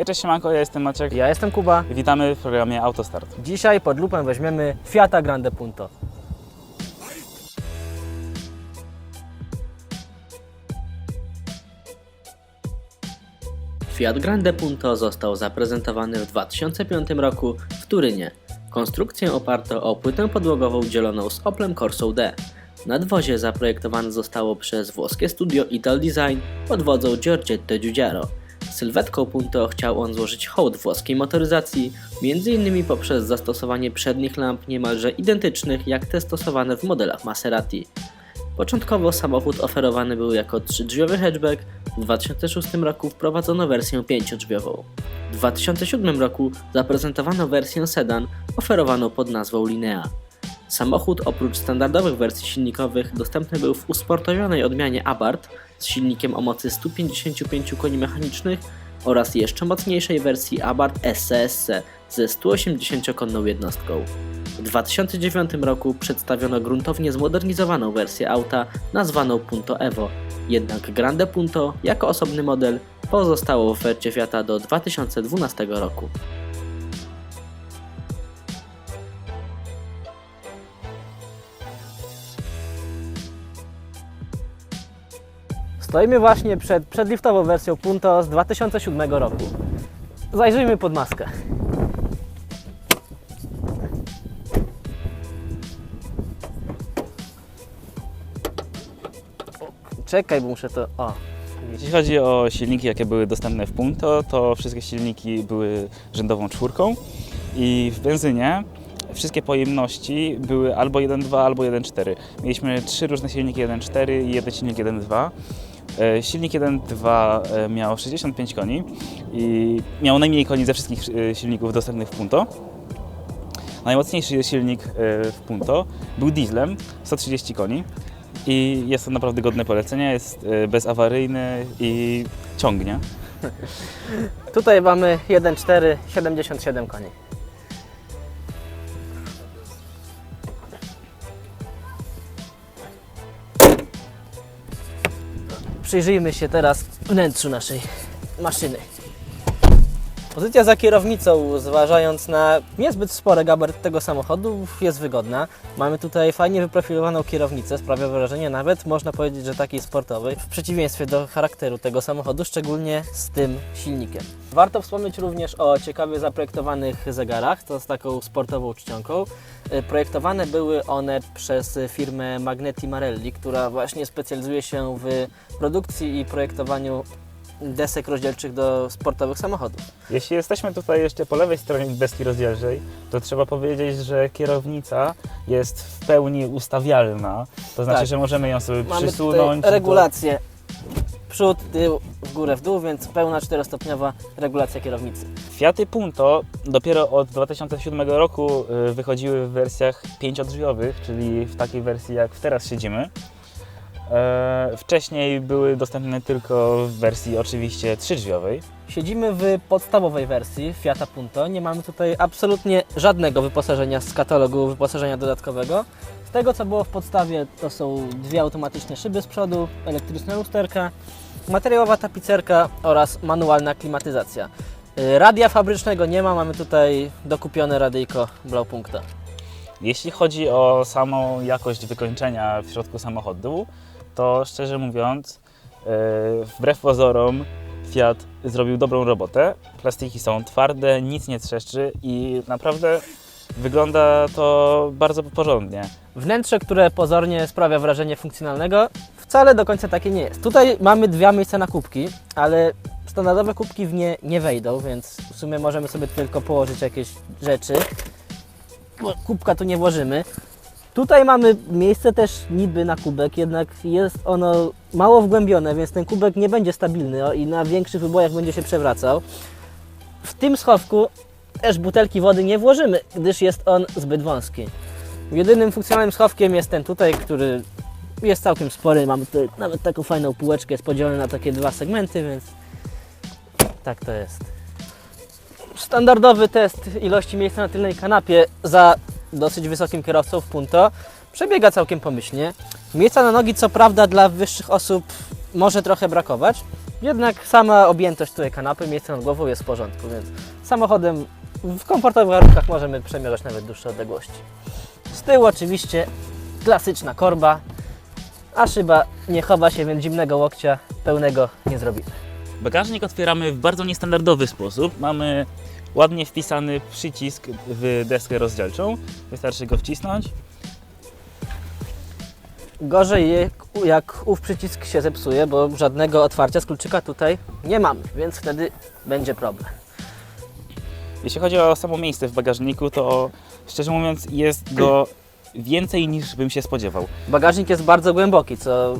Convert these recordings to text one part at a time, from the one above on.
Hej, cześć siemanko, ja jestem Maciek. Ja jestem Kuba. Witamy w programie Autostart. Dzisiaj pod lupę weźmiemy Fiata Grande Punto. Fiat Grande Punto został zaprezentowany w 2005 roku w Turynie. Konstrukcję oparto o płytę podłogową dzieloną z Oplem Corsa D. Nadwozie zaprojektowane zostało przez włoskie studio Ital Design pod wodzą Giorgetto Giugiaro. Sylwetką Punto chciał on złożyć hołd włoskiej motoryzacji, m.in. poprzez zastosowanie przednich lamp niemalże identycznych jak te stosowane w modelach Maserati. Początkowo samochód oferowany był jako trzydrzwiowy hatchback, w 2006 roku wprowadzono wersję pięciodrzwiową. W 2007 roku zaprezentowano wersję sedan oferowaną pod nazwą Linea. Samochód oprócz standardowych wersji silnikowych dostępny był w usportowionej odmianie Abarth z silnikiem o mocy 155 koni mechanicznych oraz jeszcze mocniejszej wersji Abarth SCSC ze 180-konną jednostką. W 2009 roku przedstawiono gruntownie zmodernizowaną wersję auta nazwaną Punto Evo, jednak Grande Punto jako osobny model pozostało w ofercie Fiata do 2012 roku. Stoimy właśnie przed przedliftową wersją Punto z 2007 roku. Zajrzyjmy pod maskę. Czekaj, bo muszę to... O, Jeśli chodzi o silniki, jakie były dostępne w Punto, to wszystkie silniki były rzędową czwórką i w benzynie wszystkie pojemności były albo 1.2, albo 1.4. Mieliśmy trzy różne silniki 1.4 i jeden silnik 1.2. E, Silnik 1.2 e, miał 65 koni i miał najmniej koni ze wszystkich e, silników dostępnych w Punto. Najmocniejszy silnik w Punto był dieslem, 130 koni i jest to naprawdę godne polecenia, jest bezawaryjny i ciągnie. Tutaj mamy 1.4, 77 koni. Przyjrzyjmy się teraz wnętrzu naszej maszyny. Pozycja za kierownicą, zważając na niezbyt spory gabaryt tego samochodu, jest wygodna. Mamy tutaj fajnie wyprofilowaną kierownicę, sprawia wrażenie nawet, można powiedzieć, że takiej sportowej, w przeciwieństwie do charakteru tego samochodu, szczególnie z tym silnikiem. Warto wspomnieć również o ciekawie zaprojektowanych zegarach, to z taką sportową czcionką. Y, Projektowane były one przez firmę Magneti Marelli, która właśnie specjalizuje się w produkcji i projektowaniu desek rozdzielczych do sportowych samochodów. Jeśli jesteśmy tutaj jeszcze po lewej stronie deski rozdzielczej, to trzeba powiedzieć, że kierownica jest w pełni ustawialna. To znaczy, Tak. że możemy ją sobie Mamy przysunąć. regulację przód, tył, w górę, w dół, więc pełna czterostopniowa regulacja kierownicy. Fiaty Punto dopiero od 2007 roku y, wychodziły w wersjach pięciodrzwiowych, czyli w takiej wersji jak teraz siedzimy. E, Wcześniej były dostępne tylko w wersji oczywiście trzydrzwiowej. Siedzimy w podstawowej wersji Fiata Punto. Nie mamy tutaj absolutnie żadnego wyposażenia z katalogu wyposażenia dodatkowego. Z tego co było w podstawie to są dwie automatyczne szyby z przodu, elektryczna lusterka, materiałowa tapicerka oraz manualna klimatyzacja. Y, Radia fabrycznego nie ma, mamy tutaj dokupione radyjko Blaupunkta. Jeśli chodzi o samą jakość wykończenia w środku samochodu, to szczerze mówiąc, e, wbrew pozorom, Fiat zrobił dobrą robotę. Plastiki są twarde, nic nie trzeszczy i naprawdę wygląda to bardzo porządnie. Wnętrze, które pozornie sprawia wrażenie funkcjonalnego, wcale do końca takie nie jest. Tutaj mamy dwa miejsca na kubki, ale standardowe kubki w nie nie wejdą, więc w sumie możemy sobie tylko położyć jakieś rzeczy. Kubka tu nie włożymy. Tutaj mamy miejsce też niby na kubek, jednak jest ono mało wgłębione, więc ten kubek nie będzie stabilny i na większych wybojach będzie się przewracał. W tym schowku też butelki wody nie włożymy, gdyż jest on zbyt wąski. Jedynym funkcjonalnym schowkiem jest ten tutaj, który jest całkiem spory. Mamy tutaj nawet taką fajną półeczkę, jest podzielony na takie dwa segmenty, więc tak to jest. Standardowy test ilości miejsca na tylnej kanapie za dosyć wysokim kierowcą w Punto przebiega całkiem pomyślnie. Miejsca na nogi, co prawda, dla wyższych osób może trochę brakować, Jednak sama objętość tutaj kanapy, miejsce nad głową jest w porządku, więc samochodem w komfortowych warunkach możemy przemierzać nawet dłuższe odległości. Z tyłu oczywiście klasyczna korba, a szyba nie chowa się, więc zimnego łokcia pełnego nie zrobimy. Bagażnik otwieramy w bardzo niestandardowy sposób. Mamy ładnie wpisany przycisk w deskę rozdzielczą. Wystarczy go wcisnąć. Gorzej jak, ów przycisk się zepsuje, bo żadnego otwarcia z kluczyka tutaj nie mamy, więc wtedy będzie problem. Jeśli chodzi o samo miejsce w bagażniku, to szczerze mówiąc jest go więcej niż bym się spodziewał. Bagażnik jest bardzo głęboki, co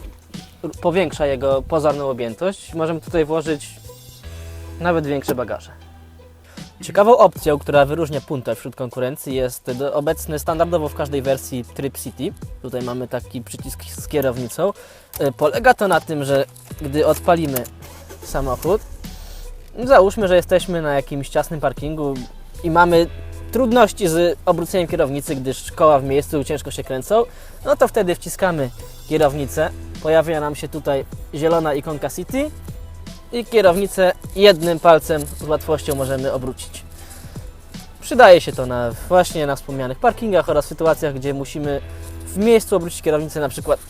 powiększa jego pozorną objętość. Możemy tutaj włożyć nawet większe bagaże. Ciekawą opcją, która wyróżnia Punto wśród konkurencji jest obecny standardowo w każdej wersji Trip City. Tutaj mamy taki przycisk z kierownicą. Y, Polega to na tym, że gdy odpalimy samochód, załóżmy, że jesteśmy na jakimś ciasnym parkingu i mamy trudności z obróceniem kierownicy, gdyż koła w miejscu ciężko się kręcą, no to wtedy wciskamy kierownicę. Pojawia nam się tutaj zielona ikonka City i kierownicę jednym palcem z łatwością możemy obrócić. Przydaje się to na, właśnie na wspomnianych parkingach oraz sytuacjach, gdzie musimy w miejscu obrócić kierownicę na przykład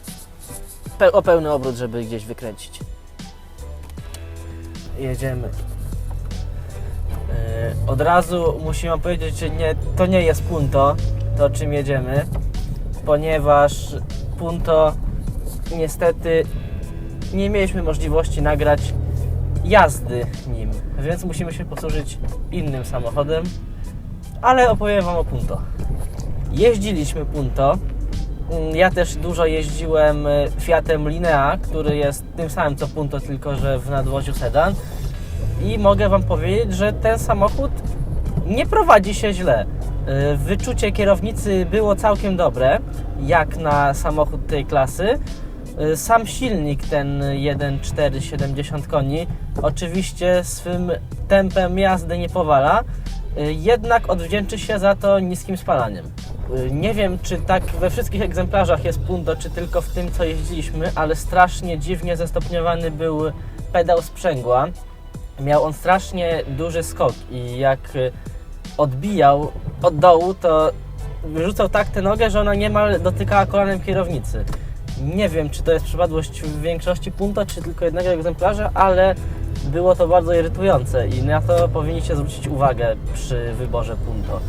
pe- o pełny obrót, żeby gdzieś wykręcić. Jedziemy. Yy, Od razu musimy powiedzieć, że nie, to nie jest Punto, to czym jedziemy, ponieważ Punto niestety nie mieliśmy możliwości nagrać jazdy nim, więc musimy się posłużyć innym samochodem, ale opowiem Wam o Punto. Jeździliśmy Punto. Mm, Ja też dużo jeździłem y, Fiatem Linea, który jest tym samym co Punto, tylko że w nadwoziu sedan. I mogę Wam powiedzieć, że ten samochód nie prowadzi się źle. Y, Wyczucie kierownicy było całkiem dobre, jak na samochód tej klasy. Y, Sam silnik, ten 1.4 70 koni, oczywiście swym tempem jazdy nie powala, y, jednak odwdzięczy się za to niskim spalaniem. Y, Nie wiem, czy tak we wszystkich egzemplarzach jest Punto, czy tylko w tym, co jeździliśmy, ale strasznie dziwnie zestopniowany był pedał sprzęgła. Miał on strasznie duży skok i jak odbijał od dołu, to wyrzucał tak tę nogę, że ona niemal dotykała kolanem kierownicy. Nie wiem, czy to jest przypadłość w większości Punto, czy tylko jednego egzemplarza, ale było to bardzo irytujące i na to powinniście zwrócić uwagę przy wyborze Punto.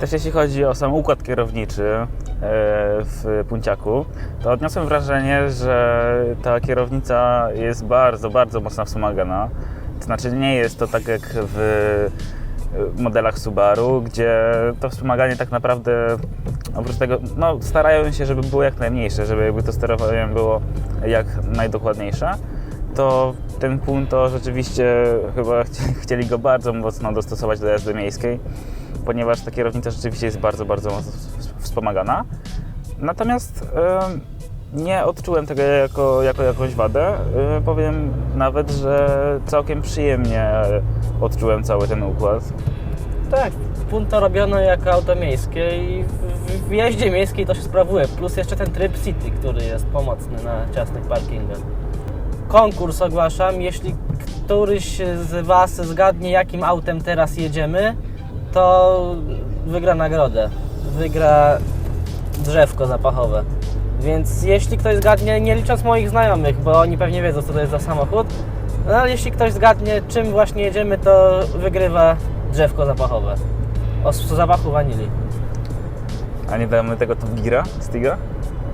Też jeśli chodzi o sam układ kierowniczy e, w Punciaku, to odniosłem wrażenie, że ta kierownica jest bardzo, bardzo mocno wspomagana. To znaczy nie jest to tak jak w modelach Subaru, gdzie to wspomaganie tak naprawdę oprócz tego, no starają się, żeby było jak najmniejsze, żeby jakby to sterowanie było jak najdokładniejsze. To ten Punto rzeczywiście chyba chci- chcieli go bardzo mocno dostosować do jazdy miejskiej ponieważ ta kierownica rzeczywiście jest bardzo, bardzo mocno wspomagana. Natomiast em, nie odczułem tego jako, jako jakąś wadę. E, powiem nawet, że całkiem przyjemnie odczułem cały ten układ. Tak, Punto robiono jako auto miejskie i w jeździe miejskiej to się sprawuje. Plus jeszcze ten tryb City, który jest pomocny na ciasnych parkingach. Konkurs ogłaszam. Jeśli któryś z Was zgadnie, jakim autem teraz jedziemy, to wygra nagrodę. Wygra drzewko zapachowe. Więc jeśli ktoś zgadnie, nie licząc moich znajomych, bo oni pewnie wiedzą, co to jest za samochód, no ale jeśli ktoś zgadnie, czym właśnie jedziemy, to wygrywa drzewko zapachowe. O zapachu wanilii. A nie damy tego Top Geara, Stiga?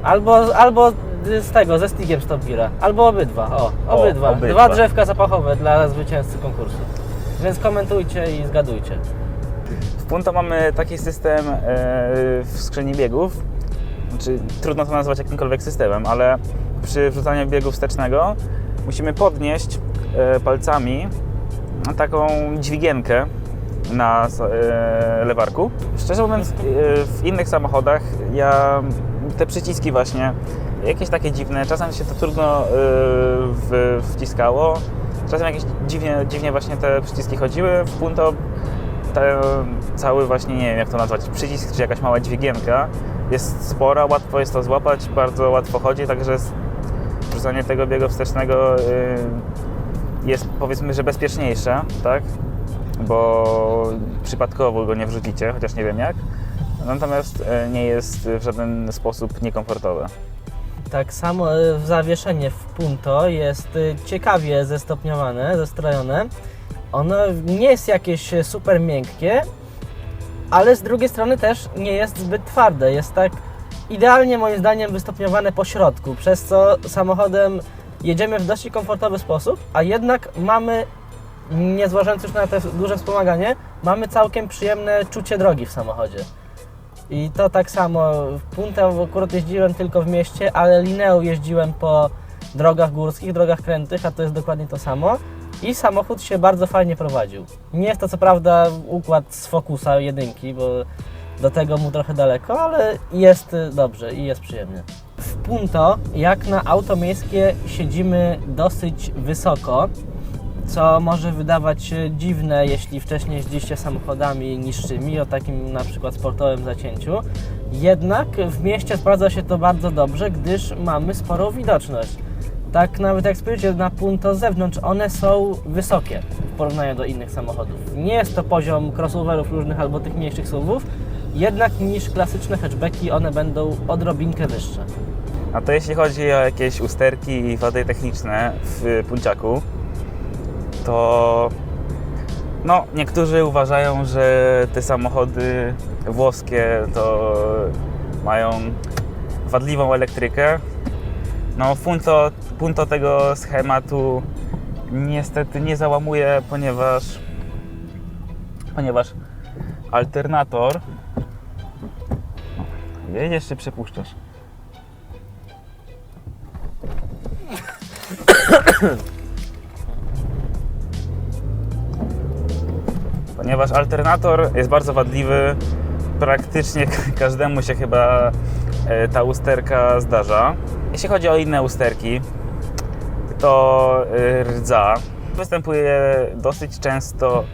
Albo, albo z tego, ze Stigiem Stop Geara. Albo obydwa. O, O, obydwa. obydwa. Dwa drzewka zapachowe dla zwycięzcy konkursu. Więc komentujcie i zgadujcie. W Punto mamy taki system e, w skrzyni biegów, znaczy trudno to nazwać jakimkolwiek systemem, ale przy wrzucaniu biegu wstecznego musimy podnieść e, palcami taką dźwigienkę na e, lewarku. Szczerze mówiąc, e, w innych samochodach ja te przyciski właśnie jakieś takie dziwne, czasem się to trudno wciskało, czasem jakieś dziwnie, dziwnie właśnie te przyciski chodziły. W Punto cały właśnie, nie wiem jak to nazwać, przycisk czy jakaś mała dźwigienka jest spora, łatwo jest to złapać, bardzo łatwo chodzi, także wrzucanie tego biegu wstecznego yy, jest powiedzmy, że bezpieczniejsze, tak? Bo przypadkowo go nie wrzucicie, chociaż nie wiem jak. Natomiast e, nie jest w żaden sposób niekomfortowe. Tak samo e, zawieszenie w punto jest ciekawie zestopniowane, zestrojone. Ono nie jest jakieś super miękkie, ale z drugiej strony też nie jest zbyt twarde. Jest tak idealnie moim zdaniem wystopniowane po środku, przez co samochodem jedziemy w dość komfortowy sposób, a jednak mamy, nie zważając już na te duże wspomaganie, mamy całkiem przyjemne czucie drogi w samochodzie. I to tak samo, w Punta akurat jeździłem tylko w mieście, ale Lineą jeździłem po drogach górskich, drogach krętych, a to jest dokładnie to samo. I samochód się bardzo fajnie prowadził. Nie jest to co prawda układ z Focusa jedynki, bo do tego mu trochę daleko, ale jest y, dobrze i jest przyjemnie. W Punto, jak na auto miejskie, siedzimy dosyć wysoko, co może wydawać się dziwne, jeśli wcześniej jeździliście samochodami niższymi, o takim na przykład sportowym zacięciu. Jednak w mieście sprawdza się to bardzo dobrze, gdyż mamy sporą widoczność. Tak nawet jak spojrzycie na punto z zewnątrz, one są wysokie w porównaniu do innych samochodów. Nie jest to poziom crossoverów różnych albo tych mniejszych SUVów, jednak niż klasyczne hatchbacki one będą odrobinkę wyższe. A to jeśli chodzi o jakieś usterki i wady techniczne w Punciaku, to no, niektórzy uważają, że te samochody włoskie to mają wadliwą elektrykę. No, Punto, Punto tego schematu niestety nie załamuje, ponieważ ponieważ alternator Jedziesz czy przepuszczasz? Ponieważ alternator jest bardzo wadliwy, praktycznie każdemu się chyba ta usterka zdarza. Jeśli chodzi o inne usterki, to e, rdza występuje dosyć często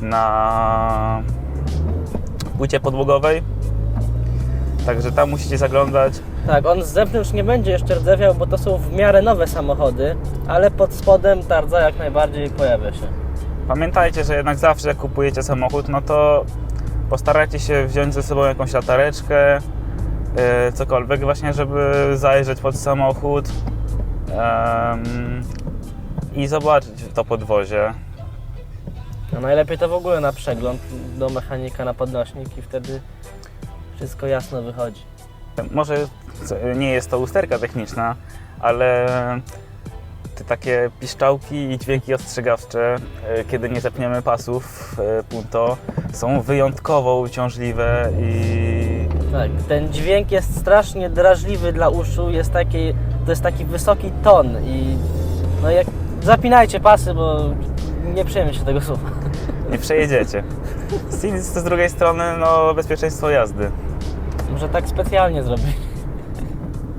na płycie podłogowej. Także tam musicie zaglądać. Tak, on z zewnątrz nie będzie jeszcze rdzewiał, bo to są w miarę nowe samochody, ale pod spodem ta rdza jak najbardziej pojawia się. Pamiętajcie, że jednak zawsze jak kupujecie samochód, no to postarajcie się wziąć ze sobą jakąś latareczkę, yy, cokolwiek właśnie, żeby zajrzeć pod samochód i zobaczyć to podwozie. No najlepiej to w ogóle na przegląd do mechanika na podnośnik i wtedy wszystko jasno wychodzi. Może nie jest to usterka techniczna, ale te takie piszczałki i dźwięki ostrzegawcze, yy, kiedy nie zepniemy pasów yy, punto, są wyjątkowo uciążliwe i Tak, ten dźwięk jest strasznie drażliwy dla uszu, jest taki, to jest taki wysoki ton i no jak zapinajcie pasy, bo nie przyjemnie się tego słucha. nie przejedziecie. Z, in- z drugiej strony, no, bezpieczeństwo jazdy. Może tak specjalnie zrobili.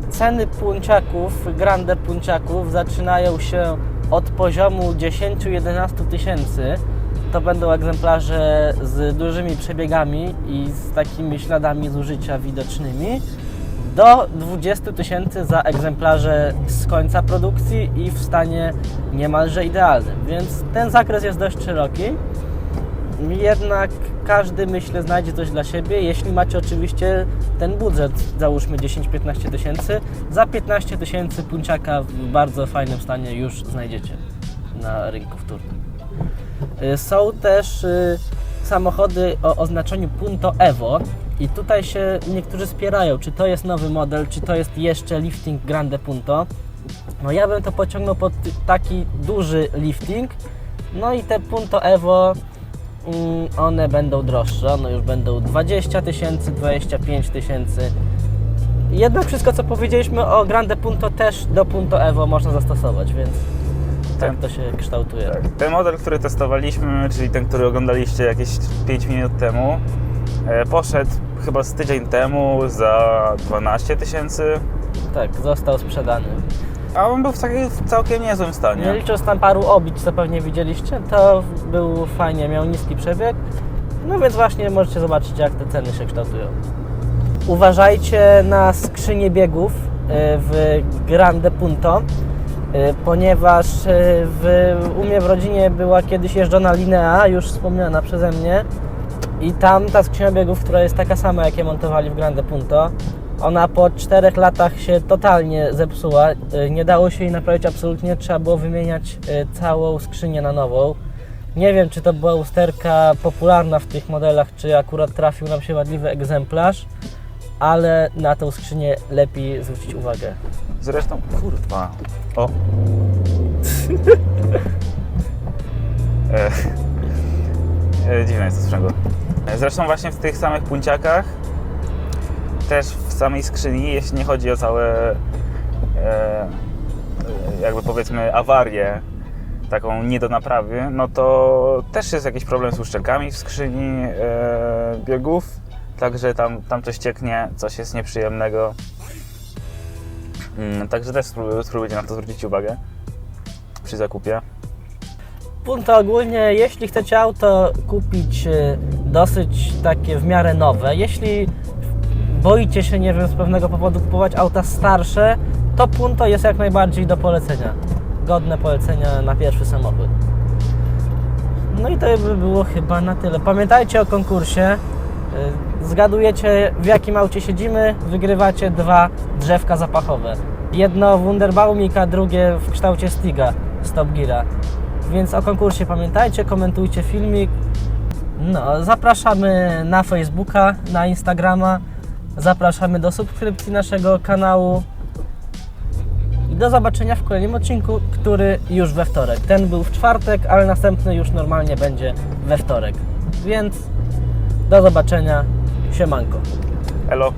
Ceny punciaków, grande punciaków zaczynają się od poziomu 10-11 tysięcy. To będą egzemplarze z dużymi przebiegami i z takimi śladami zużycia widocznymi. Do 20 tysięcy za egzemplarze z końca produkcji i w stanie niemalże idealnym. Więc ten zakres jest dość szeroki. Jednak każdy, myślę, znajdzie coś dla siebie, jeśli macie oczywiście ten budżet, załóżmy 10-15 tysięcy. Za 15 tysięcy punciaka w bardzo fajnym stanie już znajdziecie na rynku wtórnym. Y, Są też y, samochody o oznaczeniu Punto Evo i tutaj się niektórzy spierają, czy to jest nowy model, czy to jest jeszcze lifting Grande Punto. No ja bym to pociągnął pod taki duży lifting, no i te Punto Evo Mm, one będą droższe, one już będą 20 tysięcy, 25 tysięcy. Jednak wszystko, co powiedzieliśmy o Grande Punto też do Punto Evo można zastosować, więc tak Ten- to się kształtuje. Tak. Ten model, który testowaliśmy, czyli ten, który oglądaliście jakieś 5 minut temu, e, poszedł chyba z tydzień temu za 12 tysięcy, Tak, został sprzedany. a on był w, takim, całkiem niezłym Nie stanie. licząc tam paru obić, co pewnie widzieliście, to był fajnie, miał niski przebieg. No więc właśnie możecie zobaczyć, jak te ceny się kształtują. Uważajcie na skrzynię biegów e, w Grande Punto. Y, ponieważ y, w, u mnie w rodzinie była kiedyś jeżdżona Linea, już wspomniana przeze mnie i tam ta skrzynia biegów, która jest taka sama, jakie montowali w Grande Punto, ona po czterech latach się totalnie zepsuła. Y, Nie dało się jej naprawić absolutnie, trzeba było wymieniać całą skrzynię na nową. Nie wiem, czy to była usterka popularna w tych modelach, czy akurat trafił nam się wadliwy egzemplarz, ale na tą skrzynię lepiej zwrócić uwagę. Zresztą, kurwa. O. e, e, dziwne jest to sprzęgło. E, Zresztą właśnie w tych samych punciakach, też w samej skrzyni, jeśli nie chodzi o całe e, jakby powiedzmy awarię, taką nie do naprawy, no to też jest jakiś problem z uszczelkami w skrzyni e, biegów, także tam, tam coś cieknie, coś jest nieprzyjemnego. Mm, Także też spró- spróbujcie na to zwrócić uwagę przy zakupie. Punto ogólnie, jeśli chcecie auto kupić y, dosyć takie w miarę nowe, jeśli boicie się, nie wiem, z pewnego powodu kupować auta starsze, to Punto jest jak najbardziej do polecenia. Godne polecenia na pierwszy samochód. No i to by było chyba na tyle. Pamiętajcie o konkursie. Zgadujecie w jakim aucie siedzimy, wygrywacie dwa drzewka zapachowe. Jedno Wunderbaumik, a drugie w kształcie Stiga z Top Geara. Więc o konkursie pamiętajcie, komentujcie filmik. No, zapraszamy na Facebooka, na Instagrama. Zapraszamy do subskrypcji naszego kanału. I do zobaczenia w kolejnym odcinku, który już we wtorek. Ten był w czwartek, ale następny już normalnie będzie we wtorek. Więc do zobaczenia. Siemanko. Elo.